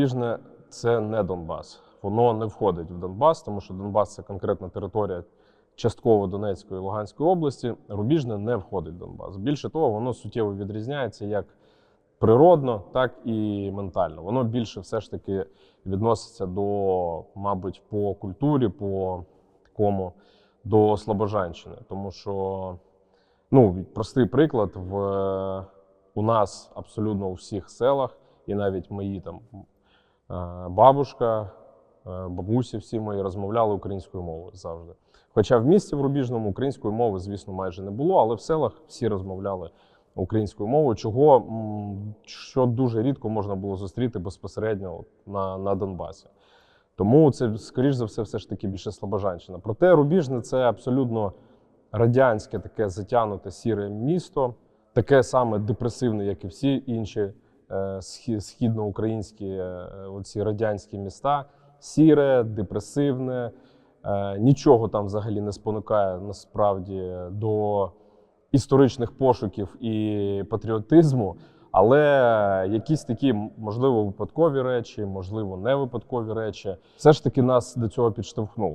Рубіжне це не Донбас. Воно не входить в Донбас, тому що Донбас це конкретна територія частково Донецької і Луганської області. Рубіжне не входить в Донбас. Більше того, воно суттєво відрізняється як природно, так і ментально. Воно більше все ж таки відноситься до, мабуть, по культурі, по такому до Слобожанщини. Тому що, ну, простий приклад, в, у нас абсолютно у всіх селах, і навіть мої там бабушка, е, бабусі всі мої розмовляли українською мовою завжди. Хоча в місті в Рубіжному української мови, звісно, майже не було, але в селах всі розмовляли українською мовою, чого що дуже рідко можна було зустріти безпосередньо на, на Донбасі. Тому це, скоріш за все, все ж таки більше Слобожанщина. Проте Рубіжне це абсолютно радянське таке затягнуте сіре місто, таке саме депресивне, як і всі інші е, східноукраїнські е, оці радянські міста. Сіре, депресивне, е, нічого там взагалі не спонукає насправді до історичних пошуків і патріотизму. Але якісь такі, можливо, випадкові речі, можливо, не випадкові речі, все ж таки нас до цього підштовхнув.